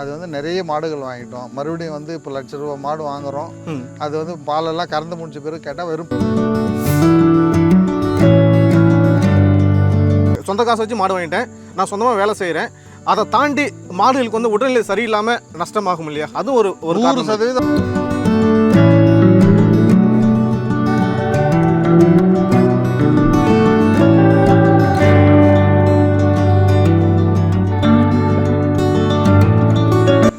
அது வந்து நிறைய மாடுகள் வாங்கிட்டோம். மறுபடியும் வந்து இப்போ லட்ச ரூபா மாடு வாங்குறோம். அது வந்து பாலெல்லாம் கறந்து முடிச்ச பிறகு கேட்டால் வெறும் சொந்த காசு வச்சு மாடு வாங்கிட்டேன். நான் சொந்தமாக வேலை செய்கிறேன் அதை தாண்டி மாடுகளுக்கு வந்து உடல்நிலை சரியில்லாமல் நஷ்டமாகும் இல்லையா? அதுவும் ஒரு ஒரு. சதவீதம்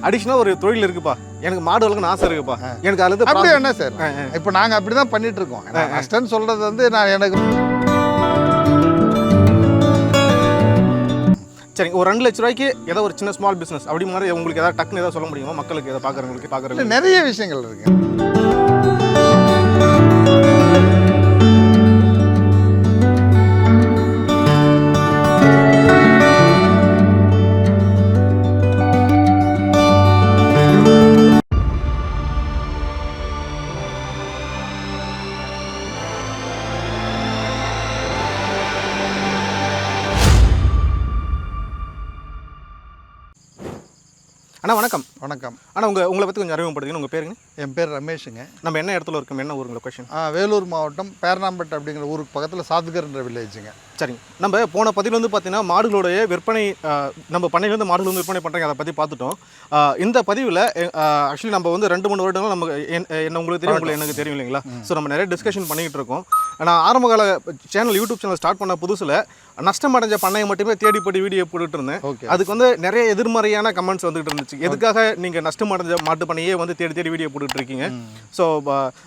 அடிஷனலாக ஒரு தொழில் இருக்குப்பா. எனக்கு மாடு வளர்க்கணும் ஆசை இருக்குப்பா. எனக்கு அதுல இருந்து அப்படி என்ன சார். இப்போ நாங்கள் அப்படி தான் பண்ணிட்டு இருக்கோம் நான் நஷ்டம்னு சொல்றது வந்து நான் எனக்கு சரிங்க ஒரு ரெண்டு லட்ச ரூபாய்க்கு ஏதோ ஒரு சின்ன ஸ்மால் பிஸ்னஸ் அப்படி மாதிரி உங்களுக்கு ஏதாவது டக்குன்னு ஏதாவது சொல்ல முடியுமா? மக்களுக்கு ஏதாவது பார்க்குறவங்களுக்கு பார்க்குறவங்களுக்கு? நிறைய விஷயங்கள் இருக்கு. அண்ணா வணக்கம். வணக்கம். அண்ணா உங்கள் உங்களை பற்றி கொஞ்சம் அறிமுகப்படுத்துங்க. உங்கள் பேருங்க? என் பேர் ரமேஷுங்க. நம்ம என்ன இடத்துல இருக்கோம்? என்ன ஊருங்க லொக்கேஷன் ஆ, வேலூர் மாவட்டம் பேரணாம்பட்டு அப்படிங்கிற ஊருக்கு பக்கத்தில் சாத்துக்கர்ன்ற வில்லேஜுங்க. சரிங்க. நம்ம போன பதிவில் வந்து பார்த்தீங்கன்னா மாடுகளுடைய விற்பனை நம்ம பண்ணையிலேருந்து மாடுகள் வந்து விற்பனை பண்ணுறாங்க அதை பற்றி பார்த்துட்டோம் இந்த பதிவில் ஆக்சுவலி நம்ம வந்து ரெண்டு மூணு வருடங்கள் நமக்கு என்- என்ன உங்களுக்கு தெரியும் உங்களுக்கு எனக்கு தெரியும் இல்லைங்களா? ஸோ நம்ம நிறைய டிஸ்கஷன் பண்ணிக்கிட்டு இருக்கோம். நான் ஆரம்ப கால சேனல் யூடியூப் சேனல் ஸ்டார்ட் பண்ண புதுசில் நஷ்டம் அடைஞ்ச பண்ணையை மட்டுமே தேடி போட்டு வீடியோ போட்டுட்டு இருந்தேன். அதுக்கு வந்து நிறைய எதிர்மறையான கமெண்ட்ஸ் வந்துட்டு இருந்துச்சு எதுக்காக நீங்கள் நஷ்டம் அடைஞ்ச மாட்டு பண்ணையே வந்து தேடி தேடி வீடியோ போட்டுட்டு இருக்கீங்க? ஸோ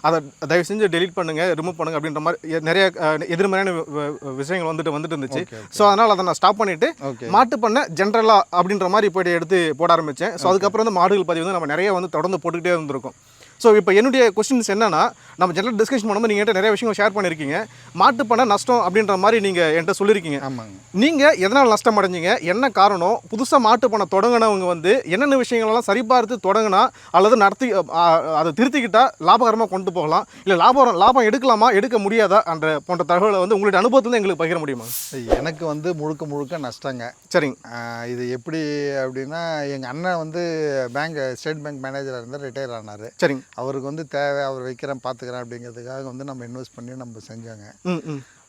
அதை தயவு செஞ்சு டெலீட் பண்ணுங்க ரிமூவ் பண்ணுங்க அப்படின்ற மாதிரி நிறைய எதிர்மறையான விஷயங்கள் வந்துட்டு வந்துட்டு இருந்துச்சு. ஸோ அதனால் அதை நான் ஸ்டாப் பண்ணிட்டு ஓகே. மாட்டு பண்ணை ஜென்ரலாக அப்படின்ற மாதிரி போய்ட்டு எடுத்து போட ஆரம்பித்தேன் ஸோ அதுக்கப்புறம் வந்து மாடுகள் பதிவு வந்து நம்ம நிறைய வந்து தொடர்ந்து போட்டுக்கிட்டே இருந்திருக்கோம். ஸோ இப்போ என்னுடைய கொஸ்டின்ஸ் என்னன்னா நம்ம ஜென்ரல் டிஸ்கஷன் பண்ணும்போது நீங்கள் நிறைய விஷயங்கள் ஷேர் பண்ணியிருக்கீங்க. மாட்டு பண்ணை நஷ்டம் அப்படின்ற மாதிரி நீங்கள் என்கிட்ட சொல்லியிருக்கீங்க. ஆமாங்க. நீங்கள் எதனால் நஷ்டம் அடைஞ்சீங்க? என்ன காரணம்? புதுசாக மாட்டு பண்ண தொடங்கினவங்க வந்து என்னென்ன விஷயங்களெல்லாம் சரிபார்த்து தொடங்கினா அல்லது நடத்தி அதை திருத்திக்கிட்டா லாபகரமாக கொண்டு போகலாம்? இல்லை லாபம் லாபம் எடுக்கலாமா? எடுக்க முடியாதா? என்ற போன்ற தகவலை வந்து உங்களுடைய அனுபவத்தில் எங்களுக்கு பகிர முடியுமா? எனக்கு வந்து முழுக்க முழுக்க நஷ்டங்க. சரிங்க. இது எப்படி அப்படின்னா எங்கள் அண்ணன் வந்து பேங்க் ஸ்டேட் பேங்க் மேனேஜராக இருந்தார் ரிட்டையர் ஆனார். சரிங்க. அவருக்கு வந்து தேவை அவர் வைக்கிறேன் பார்த்துக்கிறேன் அப்படிங்கிறதுக்காக வந்து நம்ம இன்வெஸ்ட் பண்ணி நம்ம செஞ்சோங்க.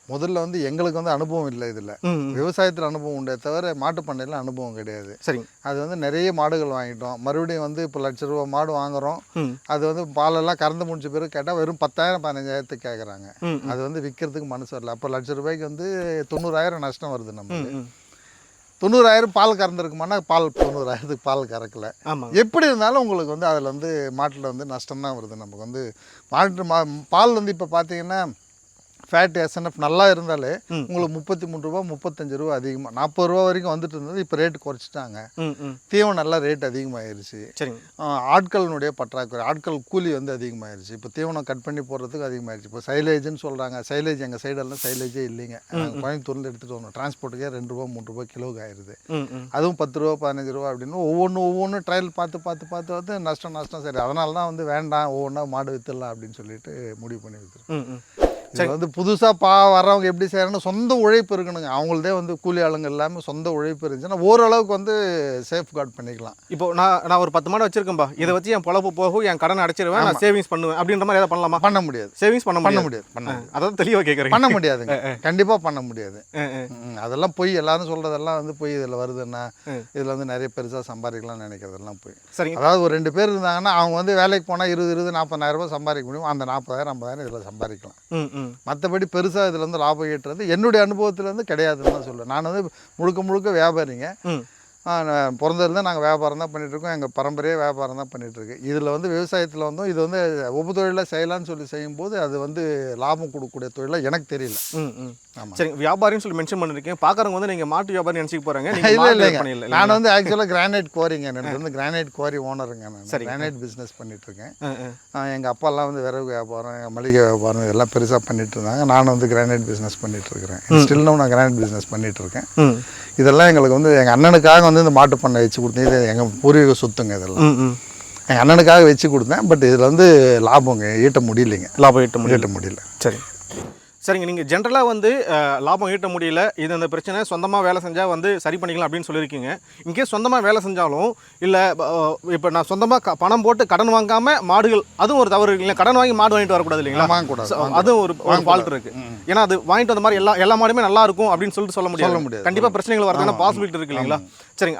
முதல்ல வந்து எங்களுக்கு வந்து அனுபவம் இல்லை இதில். விவசாயத்தில் அனுபவம் உண்டே தவிர மாட்டு பண்ணையில் அனுபவம் கிடையாது. சரிங்க அது வந்து நிறைய மாடுகள் வாங்கிட்டோம். மறுபடியும் வந்து இப்போ லட்ச ரூபா மாடு வாங்குறோம். அது வந்து பாலெல்லாம் கறந்து முடிச்ச பிறகு கேட்டால் வெறும் பத்தாயிரம் பதினஞ்சாயிரத்துக்கு கேட்குறாங்க அது வந்து விற்கிறதுக்கு மனசு வரல. அப்போ லட்ச ரூபாய்க்கு வந்து தொண்ணூறாயிரம் நஷ்டம் வருது நம்ம தொண்ணூறாயிரம் பால் கறந்துருக்குமானா பால் தொண்ணூறாயிரத்துக்கு பால் கறக்கல. ஆமாங்க. எப்படி இருந்தாலும் உங்களுக்கு வந்து அதில் வந்து மாட்டில் வந்து நஷ்டம் தான் வருது. நமக்கு வந்து மாட்டு மா பால் வந்து இப்போ பார்த்தீங்கன்னா ஃபேட் எஸ்என்எஃப் நல்லா இருந்தாலே. உங்களுக்கு முப்பத்தி மூணு ரூபா முப்பத்தஞ்சு ரூபா அதிகமாக நாற்பது ரூபா வரைக்கும் வந்துட்டு இருந்தது இப்போ ரேட் குறைச்சிட்டாங்க. தீவனம் நல்லா ரேட் ஆஹ் ஆட்களினுடைய பற்றாக்குறை ஆட்கள் கூலி வந்து அதிகமாயிருச்சு. இப்போ தீவனம் கட் பண்ணி போடுறதுக்கு அதிகமாயிருச்சு. இப்போ சைலேஜ்னு சொல்கிறாங்க சைலேஜ் எங்கள் சைடெல்லாம் சைலேஜே இல்லைங்க. கோயம்புத்தூர்லேருந்து எடுத்துகிட்டு வந்தோம். டிரான்ஸ்போர்ட்டுக்கே ரெண்டு ரூபா மூணு ரூபா கிலோக்கு ஆயிடுது அதுவும் பத்து ரூபா பதினஞ்சு ரூபா அப்படின்னு ஒவ்வொன்றும் ஒவ்வொன்றும் ட்ரையல் பார்த்து பார்த்து பார்த்து பார்த்து நஷ்டம் நஷ்டம் சரி. அதனால தான் வந்து வேண்டாம் ஒவ்வொன்றா மாடு வித்துடலாம் அப்படின்னு சொல்லிட்டு முடிவு பண்ணி வித்துருக்கோம் இது வந்து புதுசாக பா வர்றவங்க எப்படி செய்யறாங்கன்னா சொந்த உழைப்பு இருக்கணுங்க. அவங்களதே வந்து கூலி ஆளுங்க எல்லாமே சொந்த உழைப்பு இருந்துச்சுன்னா ஓரளவுக்கு வந்து சேஃப் கார்டு பண்ணிக்கலாம். இப்போ நான் நான் ஒரு பத்து மாடு வச்சிருக்கேன்பா. இதை வச்சு என் பொழப்பு போகும் என் கடன் அடைச்சிருவேன் நான் சேவிங்ஸ் பண்ணுவேன் அப்படின்ற மாதிரி ஏதாவது பண்ணலாமா? பண்ண முடியாது. சேவிங்ஸ் பண்ண பண்ண முடியாது. பண்ண அதாவது தெளிவாக கேட்குறேன் பண்ண முடியாதுங்க. கண்டிப்பாக பண்ண முடியாது. அதெல்லாம் போய் எல்லாரும் சொல்கிறதெல்லாம் வந்து போய் இதில் வருதுன்னா. இதில் வந்து நிறைய பெருசாக சம்பாதிக்கலாம்னு நினைக்கிறதெல்லாம் போய். சரிங்க. அதாவது ஒரு ரெண்டு பேர் இருந்தாங்கன்னா அவங்க வந்து வேலைக்கு போனால் இருபது இருபது நாற்பதாயிரம் ரூபாய் சம்பாதிக்க முடியும். அந்த நாற்பதாயிரம் ஐம்பதாயிரம் இதில் சம்பாதிக்கலாம். மற்றபடி பெருசாக இதில் வந்து லாபம் ஈட்டுறது என்னுடைய அனுபவத்தில் வந்து கிடையாதுன்னு தான் சொல்லுவேன். நான் வந்து முழுக்க முழுக்க வியாபாரிங்க. பிறந்ததுலேருந்து நாங்கள் வியாபாரம் தான் பண்ணிகிட்ருக்கோம் எங்கள் பரம்பரையே வியாபாரம் தான் பண்ணிகிட்ருக்கு இதில் வந்து விவசாயத்தில் வந்தோம் இது வந்து உப தொழிலாக செய்யலாம்னு சொல்லி செய்யும்போது அது வந்து லாபம் கொடுக்கக்கூடிய தொழிலாக எனக்கு தெரியல. ம் ஆமாம் சரிங்க வியாபாரின்னு சொல்லி மென்ஷன் பண்ணிருக்கீங்க. பார்க்குறவங்க வந்து நீங்கள் மாட்டு வியாபாரி நினச்சிக்க போகிறாங்க இல்லை இல்லைங்க. நான் வந்து ஆக்சுவலாக கிரானைட் குவாரிங்க எனக்கு வந்து கிரானைட் குவாரி ஓனருங்க நான். சரிங்க. கிரானைட் பிஸ்னஸ் பண்ணிகிட்ருக்கேன் எங்கள் அப்பாலாம் வந்து விறகு வியாபாரம் மளிகை வியாபாரம் இதெல்லாம் பெருசாக பண்ணிட்டு இருந்தாங்க நானும் வந்து கிரானைட் பிஸ்னஸ் பண்ணிட்டு இருக்கிறேன் ஸ்டில்லும் நான் கிரானைட் பிஸ்னஸ் பண்ணிட்டு இருக்கேன் ம். இதெல்லாம் எங்களுக்கு வந்து எங்கள் அண்ணனுக்காக வந்து இந்த மாட்டு பண்ணை வச்சு கொடுத்தேன். இது எங்கள் பூர்வீக சொத்துங்க இதெல்லாம். எங்கள் அண்ணனுக்காக வச்சு கொடுத்தேன். பட் இதில் வந்து லாபங்க. ஈட்ட முடியலைங்க. லாபம் ஈட்ட ஈட்ட முடியல. சரி. சரிங்க நீங்கள் ஜென்ரலாக வந்து லாபம் ஈட்ட முடியல இது அந்த பிரச்சனை சொந்தமாக வேலை செஞ்சால் வந்து சரி பண்ணிக்கலாம் அப்படின்னு சொல்லியிருக்கீங்க. இங்கே சொந்தமாக வேலை செஞ்சாலும் இல்லை இப்போ நான் சொந்தமாக பணம் போட்டு கடன் வாங்காமல் மாடுகள் அதுவும் ஒரு தவறு இல்லைங்களா? கடன் வாங்கி மாடு வாங்கிட்டு வரக்கூடாது இல்லைங்களா? வாங்கக்கூடாது அதுவும் ஒரு ஃபால்ட் இருக்கு. ஏன்னா அது வாங்கிட்டு வந்த மாதிரி எல்லா எல்லா மாடுமே நல்லா இருக்கும் அப்படின்னு சொல்லிட்டு சொல்ல முடியாது. முடியாது. கண்டிப்பாக பிரச்சனைகள் வரதுனா பாசிபிலிட்டி இருக்கு இல்லைங்களா? சரிங்க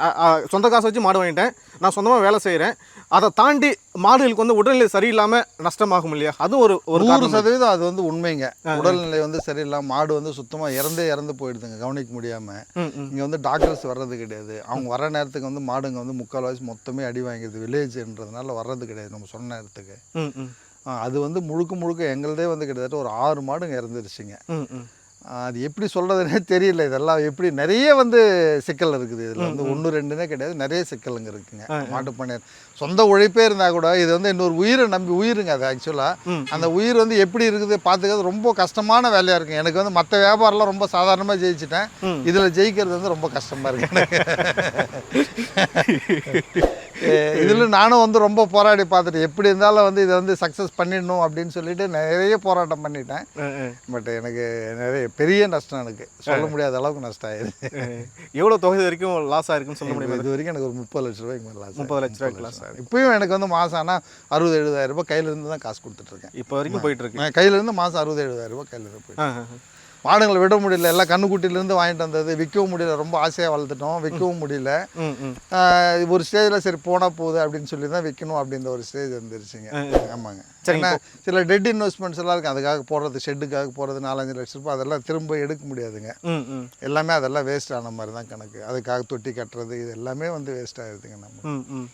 சொந்த காசு வச்சு மாடு வாங்கிட்டேன். நான் சொந்தமாக வேலை செய்கிறேன் அதை தாண்டி மாடுகளுக்கு வந்து உடல்நிலை சரியில்லாமல் நஷ்டமாகும் இல்லையா? அதுவும் ஒரு ஒரு நூறு சதவீதம் அது வந்து உண்மைங்க. உடல்நிலை வந்து சரியில்லாம மாடு வந்து சுத்தமா இறந்தே இறந்து போயிடுதுங்க கவனிக்க முடியாம. ம் ம். இங்க வந்து டாக்டர்ஸ் வர்றது கிடையாது. அவங்க வர நேரத்துக்கு வந்து மாடுங்க வந்து முக்கால்வாசி மொத்தமே அடி வாங்கிடுது வில்லேஜ்ன்றதுனால வர்றது கிடையாது நம்ம சொன்ன நேரத்துக்கு. அது வந்து முழுக்க முழுக்க எங்களுதே வந்து கிட்டத்தட்ட ஒரு ஆறு மாடுங்க இறந்துருச்சுங்க. அது எப்படி சொல்றதுனே தெரியல. இதெல்லாம் எப்படி நிறைய வந்து சிக்கல் இருக்குது. இதில் வந்து ஒன்று ரெண்டுனே கிடையாது. நிறைய சிக்கலுங்க இருக்குங்க. மாட்டு பண்ணை சொந்த உழைப்பே இருந்தால் கூட இது வந்து இன்னொரு உயிரை நம்பி உயிருங்க அது ஆக்சுவலாக. அந்த உயிர் வந்து எப்படி இருக்குது பார்த்துக்கிறது ரொம்ப கஷ்டமான வேலையாக இருக்குங்க. எனக்கு வந்து மற்ற வியாபாரம்லாம் ரொம்ப சாதாரணமாக ஜெயிச்சிட்டேன். இதில் ஜெயிக்கிறது வந்து ரொம்ப கஷ்டமாக இருக்கு எனக்கு. இதில் நானும் வந்து ரொம்ப போராடி பார்த்துட்டு எப்படி இருந்தாலும் வந்து இதை வந்து சக்ஸஸ் பண்ணிடணும் அப்படின்னு சொல்லிட்டு நிறைய போராட்டம் பண்ணிட்டேன். பட் எனக்கு நிறைய பெரிய நஷ்டம் எனக்கு. சொல்ல முடியாத அளவுக்கு நஷ்டம் ஆயிடுது அஹ். எவ்வளவு தொகை வரைக்கும் லாஸ் ஆயிருக்குன்னு சொல்ல முடியுமா? இது வரைக்கும் எனக்கு ஒரு முப்பது லட்ச ரூபாய்க்கு மேலே லாஸ் முப்பது லட்ச ரூபாய்க்கு லாஸ் ஆகுது இப்பயும் எனக்கு வந்து மாதம் ஆனால் அறுபது எழுபதாயிரம் ரூபாய் கையில இருந்து தான் காசு கொடுத்துட்ருக்கேன் இப்போ வரைக்கும் போயிட்டு இருக்கு. நான் கையில இருந்து மாதம் அறுபது எழுபதாயிரம் ரூபாய் கையில் இருந்து போயிட்டு. மாடுங்களை விட முடியல. எல்லாம் கண்ணுக்குட்டிலேருந்து வாங்கிட்டு வந்தது. விற்கவும் முடியல. ரொம்ப ஆசையாக வளர்த்துட்டோம். விற்கவும் முடியல. ஒரு ஸ்டேஜில் சரி போனால் போகுது அப்படின்னு சொல்லி தான் விற்கணும் அப்படின்ற ஒரு ஸ்டேஜ் வந்துருச்சுங்க. ஆமாங்க. சரி, ஏன்னா சில டெட் இன்வெஸ்ட்மெண்ட்ஸ் எல்லாம் இருக்குது அதுக்காக போடுறது ஷெட்டுக்காக போடுறது நாலஞ்சு லட்ச ரூபாய். அதெல்லாம் திரும்ப எடுக்க முடியாதுங்க. எல்லாமே அதெல்லாம் வேஸ்ட் ஆன மாதிரி தான் கணக்கு. அதுக்காக தொட்டி கட்டுறது இது எல்லாமே வந்து வேஸ்ட் ஆகிடுதுங்க நம்ம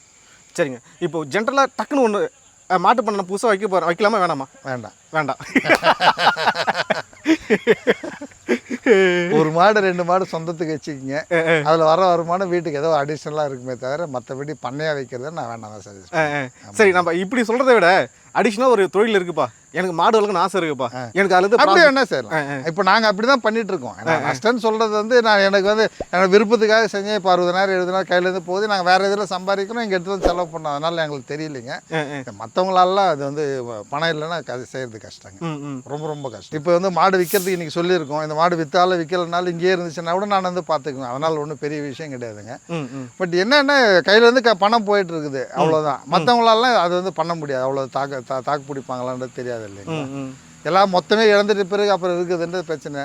சரிங்க. இப்போ ஜென்ரலாக டக்குன்னு ஒன்று மாட்டு பண்ண புதுசாக வைக்க போகிறேன் வைக்கலாமா வேணாமா? வேண்டாம். வேண்டாம். ஒரு மாடு ரெண்டு மாடு சொந்தத்துக்கு வச்சுக்கிங்க. அதில் வர வருமானம் வீட்டுக்கு ஏதோ அடிஷ்னலாக இருக்குமே தவிர மற்றபடி பண்ணையாக வைக்கிறத நான் வேண்டாம் அஹ். சரி நம்ம இப்படி சொல்கிறத விட அடிஷ்னலாக ஒரு தொழில் இருக்குப்பா. எனக்கு மாடு வளர்க்கணும்னு ஆசை இருக்குப்பா. எனக்கு அதுல அப்படி வேணா செய்யலாம்? இப்போ நாங்கள் அப்படி தான் பண்ணிட்டு இருக்கோம் நான் நஷ்டம்னு சொல்றது வந்து நான் எனக்கு வந்து எனக்கு விருப்பத்துக்காக செஞ்சேன். இப்போ அறுபதாயிரம் எழுபதாயிரம் கையிலேருந்து போகுது. நாங்கள் வேற இதில் சம்பாதிக்கணும் இங்கே எடுத்து வந்து செலவு பண்ணோம். அதனால எங்களுக்கு தெரியலைங்க. மற்றவங்களாலாம் அது வந்து பணம் இல்லைன்னா அது செய்யறது கஷ்டங்க. ரொம்ப ரொம்ப கஷ்டம். இப்போ வந்து மாடு விற்கிறதுக்கு இன்னைக்கு சொல்லியிருக்கோம். இந்த மாடு விற்றாலும் விற்கலனாலும் இங்கேயே இருந்துச்சுன்னா கூட நான் வந்து பார்த்துக்குவேன். அதனால் ஒன்றும் பெரிய விஷயம் கிடையாதுங்க. பட் என்னன்னா கையிலேருந்து க பணம் போயிட்டு இருக்குது. அவ்வளோதான் மற்றவங்களாலாம் அது வந்து பண்ண முடியாது. அவ்வளோ தாக்கு தா தாக்கு பிடிப்பாங்களான்றது தெரியாது இல்லைங்களா? எல்லாம் மொத்தமே இழந்துட்டு பிறகு அப்புறம் இருக்குதுன்றது பிரச்சனை.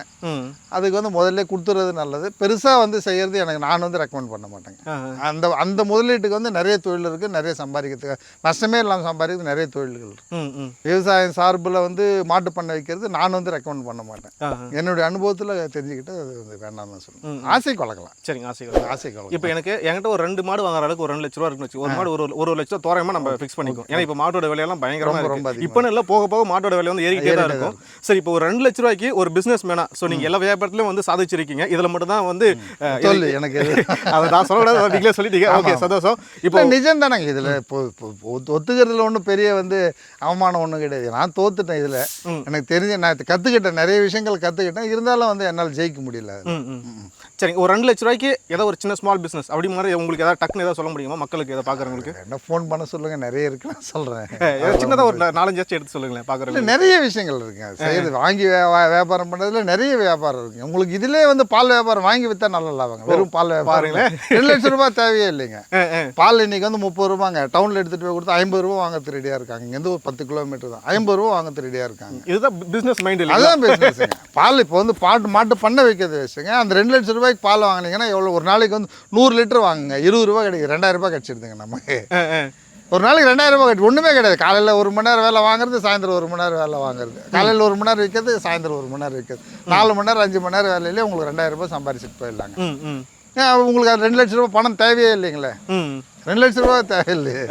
அதுக்கு வந்து முதல்ல கொடுத்துறது நல்லது. பெருசாக வந்து செய்கிறது எனக்கு நான் வந்து ரெக்கமெண்ட் பண்ண மாட்டேங்க. அந்த அந்த முதலீட்டுக்கு வந்து நிறைய தொழில் இருக்குது நிறைய சம்பாதிக்கிறதுக்கு. நஷ்டமே இல்லாமல் சம்பாதிக்கிறது நிறைய தொழில்கள் இருக்கு. விவசாயம் சார்பில் வந்து மாட்டு பண்ணை வைக்கிறது நான் வந்து ரெக்கமெண்ட் பண்ண மாட்டேன். என்னுடைய அனுபவத்தில் தெரிஞ்சுக்கிட்டு அது வந்து வேண்டாம்னு சொல்லுவேன் ம். ஆசைக்கு வளர்க்கலாம் சரிங்க ஆசைகள் ஆசைக்கு வளர்க்கலாம் இப்போ எனக்கு என்கிட்ட ஒரு ரெண்டு மாடு வாங்குற அளவுக்கு ஒரு ரெண்டு லட்ச ரூபா இருக்குன்னு வச்சு ஒரு மாடு ஒரு ஒரு லட்சம் தோராயமா நம்ம ஃபிக்ஸ் பண்ணிக்கோ ஏன்னா இப்போ மாட்டோட விலையெல்லாம் பயங்கரமா ரொம்ப, இருக்கு. இப்போ இல்லை போக போக மாட்டோட விலை வந்து ஏறிக்கிட்டே ஏறிக்கிட்டே இருக்கும். சரி இப்போ ஒரு ரெண்டு லட்ச ரூபாய்க்கு ஒரு பிசினஸ் மேனா ஸோ நீங்க எல்லா வியாபாரத்திலும் வந்து சாதிச்சிருக்கீங்க. இதுல மட்டும் தான் வந்து எனக்கு எது அதை. நான் சொல்லக்கூடாது நீங்களே சொல்லிட்டீங்க. ஓகே சந்தோஷம். இப்போ நிஜம் தானங்க இதில் இப்போ இப்போ ஒத்து- ஒத்துக்கிறதுல ஒன்றும் பெரிய வந்து அவமானம் ஒன்றும் கிடையாது. நான் தோத்துட்டேன் இதில். எனக்கு தெரிஞ்ச நான் கற்றுக்கிட்டேன் நிறைய விஷயங்கள் கற்றுக்கிட்டேன் இருந்தாலும் வந்து என்னால் ஜெயிக்க முடியல சரிங்க ஒரு ரெண்டு லட்ச ரூபாய்க்கு ஏதோ ஒரு சின்ன ஸ்மால் பிசினஸ் அப்படி மாதிரி உங்களுக்கு ஏதாவது டக்குன்னு ஏதாவது சொல்ல முடியுமா? மக்களுக்கு ஏதாவது பார்க்குறவங்களுக்கு என்ன ஃபோன் பண்ண சொல்லுங்க. நிறைய இருக்கு. நான் சொல்கிறேன் சின்னதாக ஒரு நாலஞ்சு எடுத்து சொல்லுங்களேன் பார்க்குறவங்க நிறைய விஷயங்கள் இருக்குங்க. செய்யறது வாங்கி வியாபாரம் பண்ணுறதுல நிறைய வியாபாரம் இருக்குங்க. உங்களுக்கு இதிலே வந்து பால் வியாபாரம் வாங்கி விற்றா நல்லா லாபங்க. வெறும் பால் வியாபாரம் ரெண்டு லட்சம் ரூபாய் தேவையே இல்லைங்க. பால் இன்னைக்கு வந்து முப்பது ரூபாங்க. டவுனில் எடுத்துகிட்டு போய் கொடுத்து ஐம்பது ரூபா வாங்குறது ரெடியாக இருக்காங்க. இங்கேருந்து ஒரு பத்து கிலோமீட்டர் தான். ஐம்பது ரூபா வாங்குறது ரெடியாக இருக்காங்க. இதுதான் பிசினஸ் மைண்ட் அதுதான் பிஸ்னஸுங்க பால் இப்போ வந்து பாட்டு மாட்டு பண்ண வைக்கிறது வச்சுங்க. அந்த ரெண்டு லட்சம் ரூபாய்க்கு பால் வாங்கினீங்கன்னா எவ்வளோ ஒரு நாளைக்கு வந்து நூறு லிட்டர் வாங்குங்க. இருபது ரூபா கிடைக்கும் ரெண்டாயிரம் ரூபாய் கிடச்சிருதுங்க நமக்கு. ஒரு நாளைக்கு ரெண்டாயிரம் ரூபாய் கட்டி ஒன்றுமே கிடையாது. காலையில் ஒரு மணி நேரம் வேலை வாங்குறது சாயந்தரம் ஒரு மணி நேரம் வேலை வாங்குறது. காலையில் ஒரு மணி நேரம் விற்கிறது சாயந்தரம் ஒரு மணி நேரம் விற்கிறது நாலு மணி நேரம் அஞ்சு மணி நேரம் வேலையிலே உங்களுக்கு ரெண்டாயிரம் ரூபாய் சம்பாரிச்சிட்டு போயிடலாங்க. உங்களுக்கு அது ரெண்டு லட்ச ரூபாய் பணம் தேவையே இல்லைங்களே? ரெண்டு லட்ச ரூபாய் தேவையில்லையே.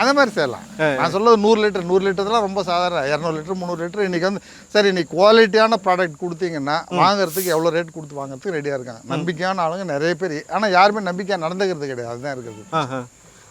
அந்த மாதிரி செய்யலாம். நான் சொல்றது நூறு லிட்டர் நூறு லிட்டர்லாம் ரொம்ப சாதாரண. இரநூறு லிட்டர் முந்நூறு லிட்டர். இன்னைக்கு வந்து சரி இன்னைக்கு குவாலிட்டியான ப்ராடக்ட் கொடுத்தீங்கன்னா வாங்குறதுக்கு எவ்வளோ ரேட் கொடுத்து வாங்குறதுக்கு ரெடியாக இருக்காங்க. நம்பிக்கையான ஆளுங்க நிறைய பேர். ஆனால் யாருமே நம்பிக்கையாக நடந்துக்கிறது கிடையாது. அதுதான் இருக்குது.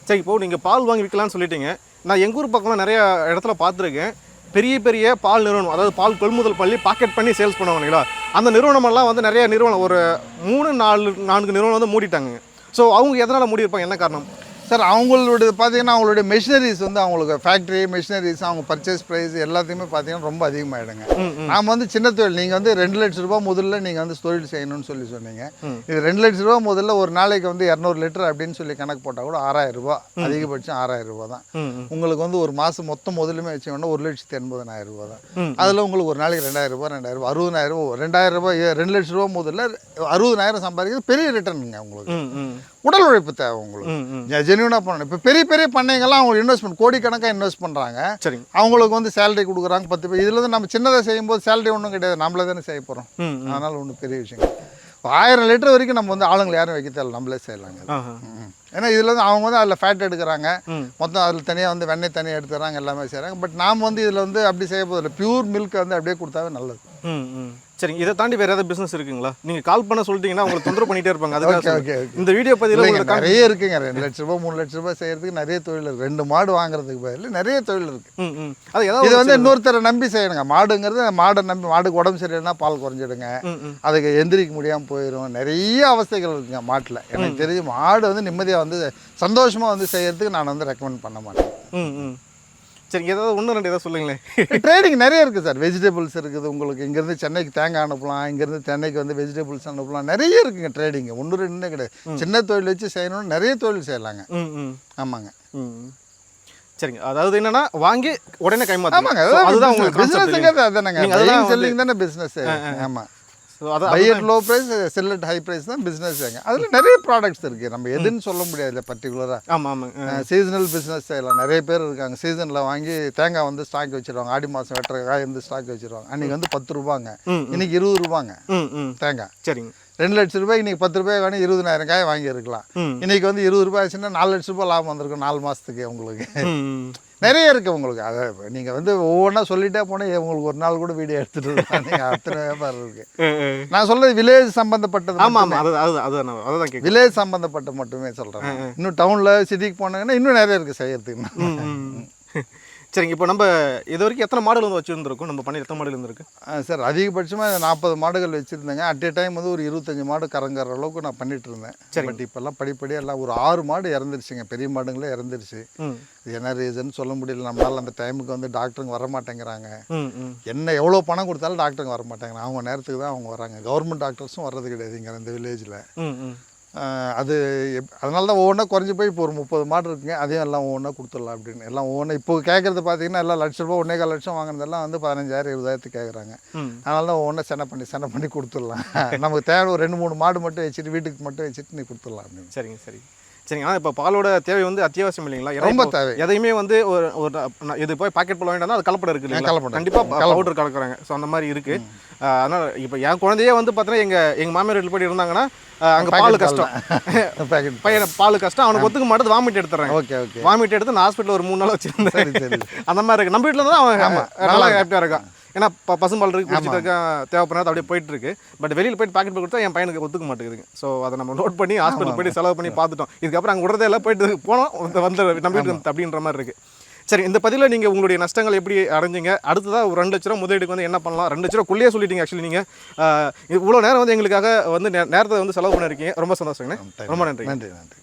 சரி இப்போது நீங்கள் பால் வாங்கி விற்கலாம்னு சொல்லிட்டீங்க. நான் எங்கள் ஊர் பக்கம்லாம் நிறைய இடத்துல பார்த்துருக்கேன். பெரிய பெரிய பால் நிறுவனம் அதாவது பால் கொள்முதல் பண்ணி பாக்கெட் பண்ணி சேல்ஸ் பண்ணுவாங்களா அந்த நிறுவனமெல்லாம் வந்து நிறைய நிறுவனம் ஒரு மூணு நாலு நான்கு நிறுவனம் வந்து மூடிட்டாங்க ஸோ அவங்க எதனால் மூடி இருப்பாங்க என்ன காரணம்? சார் அவங்களுடைய பார்த்தீங்கன்னா அவங்களுடைய மெஷினரிஸ் வந்து அவங்களுக்கு ஃபேக்ட்ரி மெஷினரிஸ் அவங்க பர்ச்சேஸ் ப்ரைஸ் எல்லாத்தையுமே பார்த்தீங்கன்னா ரொம்ப அதிகமாகிடுங்க நாம் வந்து சின்ன தொழில் நீங்கள் வந்து ரெண்டு லட்ச ரூபாய் முதல்ல நீங்கள் வந்து தொழில் செய்யணும்னு சொல்லி சொன்னீங்க. இது ரெண்டு லட்ச ரூபாய் முதல்ல ஒரு நாளைக்கு வந்து இரநூறு லிட்டர் அப்படின்னு சொல்லி கணக்கு போட்டால் கூட ஆறாயிரம் ரூபாய் அதிகபட்சம் ஆறாயிரம் ரூபாய் தான். உங்களுக்கு வந்து ஒரு மாதம் மொத்தம் முதலுமே வச்சோம்னா ஒரு லட்சத்தி எண்பதனாயிரம் ரூபாய் தான். அதில் உங்களுக்கு ஒரு நாளைக்கு ரெண்டாயிரம் ரூபாய் ரெண்டாயிரம் ரூபாய் அறுபதாயிரம் ரூபாய் ரெண்டாயிரம் ரூபாய் ரெண்டு லட்ச ரூபாய் முதல்ல அறுபதாயிரம் சம்பாதிக்கிறது பெரிய ரிட்டர்னுங்க உங்களுக்கு. உடல் உழைப்பு தேவை உங்களுக்கு. ஜென்யூனாக பண்ணணும். இப்போ பெரிய பெரிய பண்ணைங்கள்லாம் அவங்க இன்வெஸ்ட்மெண்ட் கோடிக்கணக்காக இன்வெஸ்ட் பண்ணுறாங்க சரிங்க. அவங்களுக்கு வந்து சேலரி கொடுக்குறாங்க பத்து பேர். இதில் வந்து நம்ம சின்னதாக செய்யும்போது சேலரி ஒன்றும் கிடையாது. நம்மளே தானே செய்ய போகிறோம் அதனால் ஒன்றும் பெரிய விஷயம். ஆயிரம் லிட்டர் வரைக்கும் நம்ம வந்து ஆளுங்களை யாரும் வைக்க தேவை நம்மளே செய்யலாங்க. ஏன்னா இதில் வந்து அவங்க வந்து அதில் ஃபேட் எடுக்கிறாங்க. மொத்தம் அதில் தனியாக வந்து வெண்ணெய் தனியாக எடுத்துறாங்க எல்லாமே செய்கிறாங்க பட் நாம் வந்து இதில் வந்து அப்படி செய்ய போதில்லை பியூர் மில்க் வந்து அப்படியே கொடுத்தாவே நல்லது. சரிங்க இதை தாண்டி வேற ஏதாவது பிசினஸ் இருக்குங்களா? நீங்க கால் பண்ண சொல்லிட்டீங்கன்னா உங்களுக்கு தொந்தரவு பண்ணிட்டே இருப்பாங்க. அதுக்காக இந்த வீடியோ பதிவில் நிறைய இருக்குங்க. ரெண்டு லட்ச ரூபாய் மூணு லட்ச ரூபாய் செய்யறதுக்கு நிறைய தொழில் இருக்கு. ரெண்டு மாடு வாங்குறதுக்கு பதில் நிறைய தொழில் இருக்கு. அது ஏதாவது இது வந்து இன்னொருத்தரை நம்பி செய்யணுங்க. மாடுங்கிறது மாடை நம்பி மாடுக்கு உடம்பு சரியில்லைன்னா பால் குறைஞ்சிடுங்க. அதுக்கு எந்திரிக்க முடியாமல் போயிடும் நிறைய அவஸ்தைகள் இருக்குங்க மாட்டில். எனக்கு தெரிஞ்சு மாடு வந்து நிம்மதியாக வந்து சந்தோஷமாக வந்து செய்யறதுக்கு நான் வந்து ரெக்கமெண்ட் பண்ண மாட்டேன். ம் ம். சரிங்க ஏதாவது ஒன்று ரெண்டு ஏதாவது சொல்லுங்களேன். ட்ரேடிங் நிறைய இருக்குது சார். வெஜிடபிள்ஸ் இருக்குது. உங்களுக்கு இங்கேருந்து சென்னைக்கு தேங்காய் அனுப்பலாம் இங்கேருந்து சென்னைக்கு வந்து வெஜிடபிள்ஸ் அனுப்பலாம். நிறைய இருக்குங்க ட்ரேடிங் ஒன்று ரெண்டுமே கிடையாது. சின்ன தொழில் வச்சு செய்யணும்னு நிறைய தொழில் செய்யலாங்க. ஆமாங்க. சரிங்க. அதாவது என்னன்னா வாங்கி உடனே So, அதுதான் உங்களுக்கு அதெல்லாம் பையிங் செல்லிங் தானே பிஸ்னஸ் ஆமாம் buy at low price sell at high price தான் பிஸ்னஸ்ங்க அதில் நிறைய ப்ராடக்ட்ஸ் இருக்குது நம்ம எதுன்னு சொல்ல முடியாது பர்டிகுலராக ஆமாம் ஆமாங்க சீசனல் பிஸ்னஸ் செய்யலாம் நிறைய பேர் இருக்காங்க. சீசனில் வாங்கி தேங்காய் வந்து ஸ்டாக் வச்சிருவாங்க. ஆடி மாதம் வெட்டுற காய் வந்து ஸ்டாக் வச்சிருவாங்க. அன்றைக்கி வந்து பத்து ரூபாங்க. ம், இன்னைக்கு இருபது ரூபாங்க தேங்காய். சரிங்க. ரெண்டு லட்ச ரூபாய் இன்னைக்கு பத்து ரூபாய் வேணும் இருபதாயிரம் காய் வாங்கியிருக்கலாம் இன்னைக்கு வந்து இருபது ரூபாய் ஆச்சுன்னா நாலு லட்ச ரூபாய் லாபம் வந்திருக்கும் நாலு மாதத்துக்கு உங்களுக்கு. நிறைய இருக்குது உங்களுக்கு. அதை நீங்கள் வந்து ஒவ்வொன்றா சொல்லிட்டே போனால் உங்களுக்கு ஒரு நாள் கூட வீடியோ எடுத்துகிட்டு நீங்கள் அத்தனை வியாபாரம் இருக்குது அஹ். நான் சொல்றது வில்லேஜ் சம்பந்தப்பட்டது ஆமாம் ஆமாம் அது அது அதுதான் வில்லேஜ் சம்பந்தப்பட்ட மட்டுமே சொல்கிறேன் இன்னும் டவுனில் சிட்டிக்கு போனாங்கன்னா இன்னும் நிறைய இருக்குது செய்யறதுக்கு. சரிங்க இப்போ நம்ம இது வரைக்கும் எத்தனை மாடல் வந்து வச்சுருந்துருக்கோம்? நம்ம பண்ணி எத்தனை மாடல் இருந்திருக்கு? சார் அதிகபட்சமாக நாற்பது மாடுகள் வச்சுருந்தேங்க. அட் ஏ டைம் வந்து ஒரு இருபத்தஞ்சி மாடு கறங்குற அளவுக்கு நான் பண்ணிட்டு இருந்தேன். பட் இப்போல்லாம் படிப்படியாக எல்லாம் ஒரு ஆறு மாடு இறந்துருச்சுங்க. பெரிய மாடுங்களே இறந்துருச்சு. இது என்ன ரீசன் சொல்ல முடியல. நம்மளால அந்த டைமுக்கு வந்து டாக்டருங்க வர மாட்டேங்கிறாங்க என்ன எவ்வளோ பணம் கொடுத்தாலும் டாக்டருங்க வர மாட்டேங்கிறாங்க அவங்க நேரத்துக்கு தான் அவங்க வராங்க. கவர்மெண்ட் டாக்டர்ஸும் வர்றது கிடையாது இங்கே இந்த வில்லேஜில் அது அதனால தான் ஒவ்வொன்றா குறைஞ்சி போய் இப்போ ஒரு முப்பது மாடு இருக்குங்க. அதையும் எல்லாம் ஒவ்வொன்றா கொடுத்துடலாம் அப்படின்னு. எல்லாம் ஒவ்வொன்றா இப்போ கேட்குறது பார்த்தீங்கன்னா எல்லாம் லட்ச ரூபா ஒன்றே கால் லட்சம் வாங்குனதெல்லாம் வந்து பதினஞ்சாயிரம் இருபதாயிரத்துக்கு கேட்குறாங்க அதனால தான் ஒவ்வொன்றா சென்னை பண்ணி சென்னை பண்ணி கொடுத்துடலாம். நமக்கு தேவை ஒரு ரெண்டு மூணு மாடு மட்டும் வச்சுட்டு வீட்டுக்கு மட்டும் வச்சுட்டு நீ கொடுத்துடலாம் அப்படின்னு. சரிங்க சரி சரிங்க ஆனால் இப்போ பாலோட தேவை வந்து அத்தியாவசியம் இல்லைங்களா? ரொம்ப தேவை. எதையுமே வந்து ஒரு ஒரு இது போய் பாக்கெட் பால் வாங்கிட்டா அது கலப்படம் இருக்கு இல்லைங்களா? கலப்படம். கண்டிப்பாக பவுடர் கலக்குறாங்க. ஸோ அந்த மாதிரி இருக்கு. அதனால இப்போ என் குழந்தையே வந்து பார்த்தீங்கன்னா எங்கள் எங்கள் மாமியார் வீட்டில் போய் இருந்தாங்கன்னா அங்கே பால் கஷ்டம். பையன் பால். கஷ்டம். அவனுக்கு ஒத்துக்க மாட்டேது வாமிட் எடுத்துறாங்க ஓகே ஓகே. வாமிட் எடுத்து நான் ஹாஸ்பிட்டல் ஒரு மூணு நாள் வச்சிருந்தேன் சரி. சரி அந்த மாதிரி இருக்கு. நம்ம வீட்டில் தான் அவன் நல்லா ஹாப்பியாக இருக்கான். ஏன்னா பசும்பால் இருக்கு குடிச்சிட்டு இருக்கான் தேவைப்படுறது அப்படியே போயிட்டு இருக்கு பட் வெளியில் போயிட்டு பாக்கெட் கொடுத்தா என் பையனுக்கு ஒத்துக்க மாட்டேங்குதுங்க. ஸோ அதை நம்ம நோட் பண்ணி ஹாஸ்பிட்டல் போயிட்டு செலவு பண்ணி பார்த்துட்டோம். இதுக்கப்புறம் அங்கே விடுறதே எல்லாம் போயிட்டு போனோம். வந்து வந்து அப்படின்ற மாதிரி இருக்கு. சரி இந்த பதிவில் நீங்கள் உங்களுடைய நஷ்டங்கள் எப்படி அடைஞ்சீங்க? அடுத்ததாக ஒரு ரெண்டு லட்ச ரூபா முதலீடுக்கு வந்து என்ன பண்ணலாம்? ரெண்டு லட்ச ரூபா குள்ளேயே சொல்லிட்டீங்க ஆக்சுவலி நீங்கள் இவ்வளோ நேரம் வந்து எங்களுக்காக வந்து நேரத்தை வந்து செலவு பண்ணிருக்கீங்க ரொம்ப சந்தோஷங்க. ரொம்ப நன்றி நன்றி நன்றி.